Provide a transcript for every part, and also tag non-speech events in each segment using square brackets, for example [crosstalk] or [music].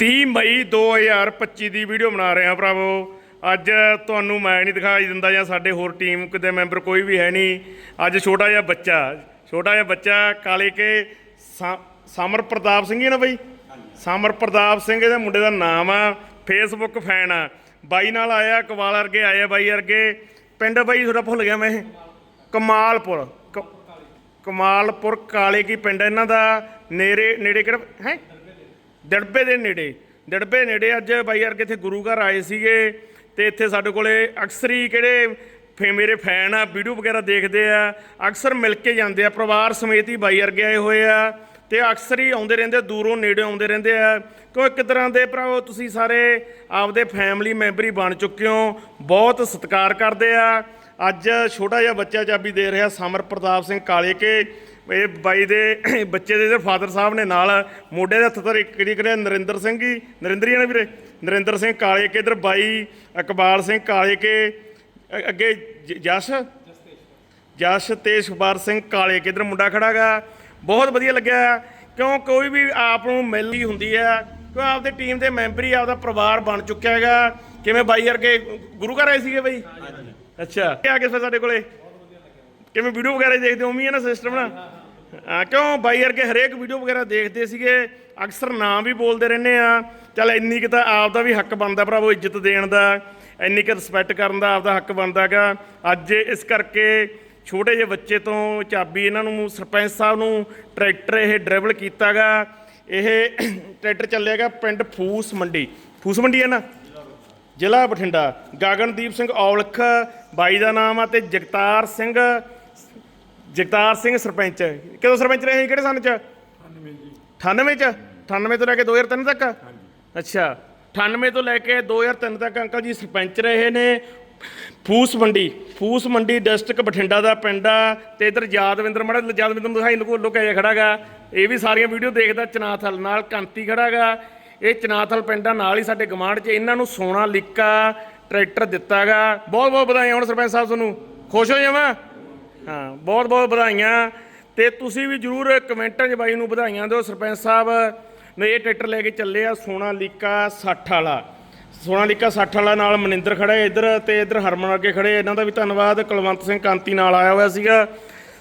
30 ਮਈ 2025 ਦੀ video ਬਣਾ ਰਹੇ ਹਾਂ ਭਰਾਵੋ। ਅੱਜ ਤੁਹਾਨੂੰ ਮੈਂ ਨਹੀਂ ਦਿਖਾਈ ਦਿੰਦਾ ਜਾਂ ਸਾਡੇ ਹੋਰ ਟੀਮ ਦੇ ਮੈਂਬਰ ਕੋਈ ਵੀ ਹੈ ਨਹੀਂ। ਅੱਜ ਛੋਟਾ ਜਿਹਾ ਬੱਚਾ ਛੋਟਾ ਜਿਹਾ ਬੱਚਾ ਕਾਲੇ ਕੇ ਸਮਰ ਪ੍ਰਤਾਪ ਸਿੰਘ ਹੀ ਨਾ ਬਈ? ਸਮਰ ਪ੍ਰਤਾਪ ਸਿੰਘ ਇਹਦੇ ਮੁੰਡੇ ਦਾ ਨਾਮ ਆ ਫੇਸਬੁੱਕ ਫੈਨ ਆ। ਬਾਈ ਨਾਲ ਆਇਆ ਕਵਾਲ ਵਰਗੇ ਆਏ ਆ ਬਾਈ ਵਰਗੇ। ਪਿੰਡ ਬਾਈ ਤੁਹਾਡਾ ਭੁੱਲ ਗਿਆ ਮੈਂ ਕਮਾਲਪੁਰ ਕਮਾਲਪੁਰ ਕਾਲੇ ਕੀ ਪਿੰਡ ਇਹਨਾਂ ਦਾ? ਨੇੜੇ ਨੇੜੇ ਕਿਹੜਾ ਹੈ? ਦੜਬੇ ਦੇ ਨੇੜੇ, ਦੜਬੇ ਨੇੜੇ ਅੱਜ ਬਾਈ ਯਾਰ ਕਿਥੇ ਗੁਰੂ ਘਰ ਆਏ ਸੀਗੇ ਤੇ ਇੱਥੇ ਸਾਡੇ ਕੋਲੇ ਅਕਸਰ ਹੀ ਕਿਹੜੇ ਫੇ ਮੇਰੇ ਫੈਨ ਆ, ਵੀਡੀਓ ਵਗੈਰਾ ਦੇਖਦੇ ਆ, ਅਕਸਰ ਮਿਲ ਕੇ ਜਾਂਦੇ ਆ, ਪਰਿਵਾਰ ਸਮੇਤ ਹੀ ਬਾਈ ਵਰਗੇ ਆਏ ਹੋਏ ਆ ਤੇ ਅਕਸਰ ਹੀ ਆਉਂਦੇ ਰਹਿੰਦੇ ਦੂਰੋਂ ਨੇੜੇ ਆਉਂਦੇ ਰਹਿੰਦੇ ਆ। ਕਿਉਂ ਇੱਕ ਤਰ੍ਹਾਂ ਦੇ ਭਰਾਵੋ, ਤੁਸੀਂ ਸਾਰੇ ਆਪਦੇ ਫੈਮਿਲੀ ਮੈਂਬਰ ਹੀ ਬਣ ਚੁੱਕੇ ਹੋ, ਬਹੁਤ ਸਤਿਕਾਰ ਕਰਦੇ ਆ। ਅੱਜ ਛੋਟਾ ਜਿਹਾ ਬੱਚਾ ਚਾਬੀ ਦੇ ਰਿਹਾ, ਸਮਰ ਪ੍ਰਤਾਪ ਸਿੰਘ ਕਾਲੇ ਕੇ ਇਹ ਬਾਈ ਦੇ ਬੱਚੇ ਦੇ ਫਾਦਰ ਸਾਹਿਬ ਨੇ ਨਾਲ ਮੋਢੇ ਦੇ ਹੱਥ ਤੇ ਕਿਹੜੀ ਕਿਹੜੇ ਨਰਿੰਦਰ ਸਿੰਘ ਜੀ ਨਰਿੰਦਰੀ ਨੇ ਵੀਰੇ? ਨਰਿੰਦਰ ਸਿੰਘ ਕਾਲੇ ਕੇ ਇਧਰ ਬਾਈ ਇਕਬਾਲ ਸਿੰਘ ਕਾਲੇ ਕੇ ਅੱਗੇ ਜਸ਼? ਜਸ਼ ਤੇ ਸੁਖਬਾਰ ਸਿੰਘ ਕਾਲੇ ਕੇ ਇਧਰ ਮੁੰਡਾ ਖੜਾਗਾ ਬਹੁਤ ਵਧੀਆ ਲੱਗਿਆ। ਕਿਉਂ ਕੋਈ ਵੀ ਆਪ ਨੂੰ ਮਿਲਦੀ ਹੁੰਦੀ ਹੈ ਕਿਉਂ ਆਪਦੇ ਟੀਮ ਦੇ ਮੈਂਬਰ ਹੀ ਆਪਦਾ ਪਰਿਵਾਰ ਬਣ ਚੁੱਕਿਆ ਹੈਗਾ। ਕਿਵੇਂ ਬਾਈ ਵਰਗੇ ਗੁਰੂ ਘਰ ਆਏ ਸੀਗੇ ਬਾਈ? ਅੱਛਾ। ਕੀ ਆ ਫਿਰ ਸਾਡੇ ਕੋਲੇ। ਕਿਵੇਂ ਵੀਡੀਓ ਵਗੈਰਾ ਦੇਖਦੇ ਹੋ? ਉਮੀ ਹੈ ਨਾ ਸਿਸਟਮ ਨਾ? ਹਾਂ, ਕਿਉਂ? ਬਾਈ ਵਰਗੇ ਹਰੇਕ ਵੀਡੀਓ ਵਗੈਰਾ ਦੇਖਦੇ ਸੀਗੇ। ਅਕਸਰ ਨਾਂ ਵੀ ਬੋਲਦੇ ਰਹਿੰਦੇ ਆ। ਚੱਲ ਇੰਨੀ ਕੁ ਤਾਂ ਆਪ ਦਾ ਵੀ ਹੱਕ ਬਣਦਾ ਭਰਾਵੋ ਇੱਜ਼ਤ ਦੇਣ ਦਾ। ਇੰਨੀ ਕੁ ਰਿਸਪੈਕਟ ਕਰਨ ਦਾ ਆਪ ਦਾ ਹੱਕ ਬਣਦਾਗਾ ਅੱਜ ਇਸ ਕਰਕੇ ਛੋਟੇ ਜਿਹੇ ਬੱਚੇ ਤੋਂ ਚਾਬੀ ਇਹਨਾਂ ਨੂੰ ਸਰਪੰਚ ਸਾਹਿਬ ਨੂੰ ਟਰੈਕਟਰ ਇਹ ਡਰਾਈਵਲ ਕੀਤਾਗਾ ਇਹ [coughs] ਟਰੈਕਟਰ ਚੱਲਿਆਗਾ ਪਿੰਡ ਫੂਸ ਮੰਡੀ। ਫੂਸ ਮੰਡੀ ਹੈ ਨਾ? ਜ਼ਿਲ੍ਹਾ ਬਠਿੰਡਾ। ਗਗਨਦੀਪ ਸਿੰਘ ਔਲਖ ਬਾਈ ਦਾ ਨਾਮ ਆ ਤੇ ਜਗਤਾਰ ਸਿੰਘ ਜਗਤਾਰ ਸਿੰਘ ਸਰਪੰਚ। ਕਦੋਂ ਸਰਪੰਚ ਰਹੇ ਸੀ? ਕਿਹੜੇ ਸੰਨ ਚ? 98 ਚ? 98 ਤੋਂ ਲੈ ਕੇ 2003 ਤੱਕ? ਅੱਛਾ। 98 ਤੋਂ ਲੈ ਕੇ 2003 ਤੱਕ ਅੰਕਲ ਜੀ ਸਰਪੰਚ ਰਹੇ ਨੇ। ਫੂਸ ਮੰਡੀ। ਫੂਸ ਮੰਡੀ ਡਿਸਟ੍ਰਿਕਟ ਬਠਿੰਡਾ ਦਾ ਪਿੰਡ ਆ ਤੇ ਇਧਰ ਯਾਦਵਿੰਦਰ ਮੜਾ ਯਾਦਵਿੰਦਰ ਨੂੰ ਦਿਖਾਈ ਲੁਕੋ ਲੁਕਿਆ ਜਿਹਾ ਖੜਾਗਾ ਇਹ ਵੀ ਸਾਰੀਆਂ ਵੀਡੀਓ ਦੇਖਦਾ ਚਨਾਥਲ ਨਾਲ ਕੰਤੀ ਖੜਾਗਾ ਇਹ ਚਨਾਥਲ ਪਿੰਡਾਂ ਨਾਲ ਹੀ ਸਾਡੇ ਗਮਾਂਡ 'ਚ ਇਹਨਾਂ ਨੂੰ ਸੋਨਾ ਲਿਕਾ ਟਰੈਕਟਰ ਦਿੱਤਾਗਾ ਬਹੁਤ ਬਹੁਤ ਵਧਾਈਆਂ ਹੁਣ ਸਰਪੰਚ ਸਾਹਿਬ ਤੁਹਾਨੂੰ। ਖੁਸ਼ ਹੋ ਜਾਵਾਂ? ਹਾਂ, ਬਹੁਤ ਬਹੁਤ ਵਧਾਈਆਂ। ਤੇ ਤੁਸੀਂ ਵੀ ਜਰੂਰ ਕਮੈਂਟਾਂ 'ਚ ਬਾਈ ਨੂੰ ਵਧਾਈਆਂ ਦਿਓ। ਸਰਪੰਚ ਸਾਹਿਬ ਨੇ ਇਹ ਟਰੈਕਟਰ ਲੈ ਕੇ ਚੱਲੇ ਆ ਸੋਨਾ ਲੀਕਾ 60 ਵਾਲਾ। ਸੋਨਾ ਲੀਕਾ 60 ਵਾਲਾ ਨਾਲ ਮਨਿੰਦਰ ਖੜਾ ਹੈ ਇੱਧਰ ਤੇ ਇੱਧਰ ਹਰਮਨ ਅੱਗੇ ਖੜੇ ਇਹਨਾਂ ਦਾ ਵੀ ਧੰਨਵਾਦ। ਕੁਲਵੰਤ ਸਿੰਘ ਕਾਂਤੀ ਨਾਲ ਆਇਆ ਹੋਇਆ ਸੀਗਾ।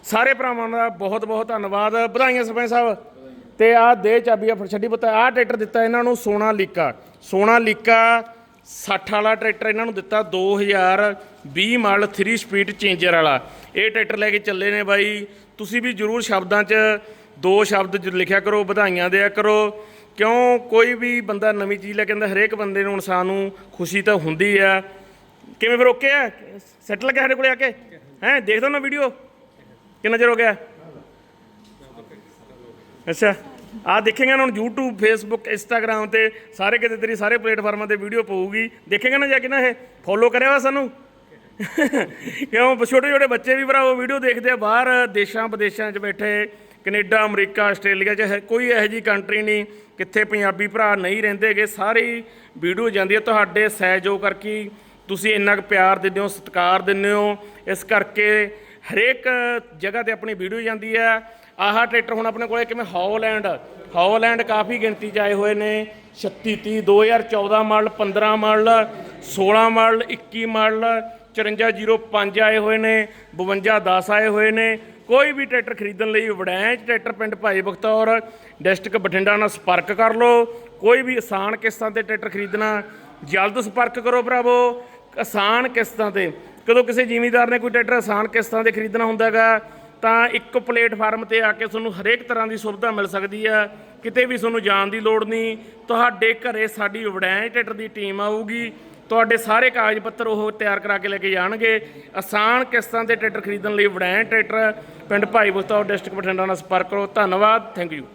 ਸਾਰੇ ਭਰਾਵਾਂ ਦਾ ਬਹੁਤ ਬਹੁਤ ਧੰਨਵਾਦ। ਵਧਾਈਆਂ ਸਰਪੰਚ ਸਾਹਿਬ। ਤੇ ਆਹ ਦੇ ਚਾਬੀ ਫਿਰ ਛੱਡੀ ਪਤਾ। ਆਹ ਟਰੈਕਟਰ ਦਿੱਤਾ ਇਹਨਾਂ ਨੂੰ ਸੋਨਾ ਲੀਕਾ ਸੋਨਾ ਲੀਕਾ 60 ਵਾਲਾ ਟਰੈਕਟਰ ਇਹਨਾਂ ਨੂੰ ਦਿੱਤਾ 2020 ਮਾਡਲ 3 ਸਪੀਡ ਚੇਂਜਰ ਵਾਲਾ। ਇਹ ਟਰੈਕਟਰ ਲੈ ਕੇ ਚੱਲੇ ਨੇ ਬਾਈ। ਤੁਸੀਂ ਵੀ ਜਰੂਰ ਸ਼ਬਦਾਂ 'ਚ ਦੋ ਸ਼ਬਦ ਲਿਖਿਆ ਕਰੋ, ਵਧਾਈਆਂ ਦਿਆ ਕਰੋ। ਕਿਉਂ? ਕੋਈ ਵੀ ਬੰਦਾ ਨਵੀਂ ਚੀਜ਼ ਲੈ ਕੇ ਆਉਂਦਾ, ਹਰੇਕ ਬੰਦੇ ਨੂੰ ਇਨਸਾਨ ਨੂੰ ਖੁਸ਼ੀ ਤਾਂ ਹੁੰਦੀ ਆ। ਕਿਵੇਂ ਫਿਰ ਓਕੇ ਆ? ਸੈੱਟ ਲੱਗਿਆ ਸਾਡੇ ਕੋਲੇ ਆ ਕੇ? ਹੈ? ਦੇਖਦਾ ਨਾ ਵੀਡੀਓ ਕਿੰਨਾ ਚਿਰ ਹੋ ਗਿਆ? ਅੱਛਾ। ਆ ਦੇਖੇਗਾ ਨਾ ਹੁਣ YouTube, Facebook, Instagram ਤੇ ਸਾਰੇ ਕਿਤੇ ਤੇਰੀ ਸਾਰੇ ਪਲੇਟਫਾਰਮਾਂ ਤੇ ਵੀਡੀਓ ਪਊਗੀ। ਦੇਖੇਗਾ ਨਾ ਜਾ ਕੇ ਨਾ ਇਹ। ਫੋਲੋ ਕਰਿਆ ਵਾ ਸਾਨੂੰ? ਕਿਉਂ? ਛੋਟੇ ਛੋਟੇ ਬੱਚੇ ਵੀ ਭਰਾਵੋ, ਵੀਡੀਓ ਦੇਖਦੇ ਆ ਬਾਹਰ, ਦੇਸ਼ਾਂ ਵਿਦੇਸ਼ਾਂ 'ਚ ਬੈਠੇ, ਕੈਨੇਡਾ, ਅਮਰੀਕਾ, ਆਸਟ੍ਰੇਲੀਆ 'ਚ ਹੈ- ਕੋਈ ਇਹੋ ਜੀ ਕੰਟਰੀ ਨਹੀਂ ਕਿੱਥੇ ਪੰਜਾਬੀ ਭਰਾ ਨਹੀਂ ਰਹਿੰਦੇਗੇ ਸਾਰੀ ਵੀਡੀਓ ਜਾਂਦੀ ਹੈ ਤੁਹਾਡੇ ਸਹਿਯੋਗ ਕਰਕੇ ਹੀ। ਤੁਸੀਂ ਇੰਨਾ ਕੁ ਪਿਆਰ ਦਿੰਦੇ ਹੋ, ਸਤਿਕਾਰ ਦਿੰਦੇ ਹੋ, ਇਸ ਕਰਕੇ ਹਰੇਕ ਜਗ੍ਹਾ ਤੇ ਆਪਣੀ ਵੀਡੀਓ ਜਾਂਦੀ ਹੈ ਆਹ ਟਰੈਕਟਰ ਹੁਣ ਆਪਣੇ ਕੋਲੇ ਕਿਵੇਂ? ਹੌਲੈਂਡ। ਹੌਲੈਂਡ ਕਾਫੀ ਗਿਣਤੀ 'ਚ ਆਏ ਹੋਏ ਨੇ। 36 30 2014 ਮਾਡਲ 15 ਮਾਡਲ 16 ਮਾਡਲ 21 ਮਾਡਲ 5405 ਆਏ ਹੋਏ ਨੇ 5210 ਆਏ ਹੋਏ ਨੇ। ਕੋਈ ਵੀ ਟਰੈਕਟਰ ਖਰੀਦਣ ਲਈ ਵੜੈਂਚ ਟਰੈਕਟਰ ਪਿੰਡ ਭਾਈ ਬਖਤੌਰ, ਡਿਸਟ੍ਰਿਕਟ ਬਠਿੰਡਾ ਨਾਲ ਸੰਪਰਕ ਕਰ ਲਓ। ਕੋਈ ਵੀ ਆਸਾਨ ਕਿਸ਼ਤਾਂ ਤੇ ਟਰੈਕਟਰ ਖਰੀਦਣਾ, ਜਲਦ ਸੰਪਰਕ ਕਰੋ ਭਰਾਵੋ। ਆਸਾਨ ਕਿਸ਼ਤਾਂ ਤੇ, ਕਦੋਂ ਕਿਸੇ ਜ਼ਿਮੀਂਦਾਰ ਨੇ ਕੋਈ ਟਰੈਕਟਰ ਆਸਾਨ ਕਿਸ਼ਤਾਂ ਤੇ ਖਰੀਦਣਾ ਹੁੰਦਾਗਾ ਤਾਂ ਇੱਕ ਪਲੇਟਫਾਰਮ ਤੇ ਆ ਕੇ ਤੁਹਾਨੂੰ ਹਰੇਕ ਤਰ੍ਹਾਂ ਦੀ ਸੁਵਿਧਾ ਮਿਲ ਸਕਦੀ ਆ ਕਿਤੇ ਵੀ ਤੁਹਾਨੂੰ ਜਾਣ ਦੀ ਲੋੜ ਨਹੀਂ, ਤੁਹਾਡੇ ਘਰੇ ਸਾਡੀ ਵੜੈਂਚ ਟਰੈਕਟਰ ਦੀ ਟੀਮ ਆਊਗੀ। ਤੁਹਾਡੇ ਸਾਰੇ ਕਾਗਜ਼ ਪੱਤਰ ਉਹ ਤਿਆਰ ਕਰਾ ਕੇ ਲੈ ਕੇ ਜਾਣਗੇ। ਆਸਾਨ ਕਿਸ਼ਤਾਂ ਤੇ ਟਰੈਕਟਰ ਖਰੀਦਣ ਲਈ ਵੜੈਂਚ ਟਰੈਕਟਰ, ਪਿੰਡ ਭਾਈ ਬੁਸਤਾਓ ਡਿਸਟ੍ਰਿਕਟ ਬਠਿੰਡਾ ਨਾਲ ਸੰਪਰਕ ਕਰੋ। ਧੰਨਵਾਦ, ਥੈਂਕ ਯੂ।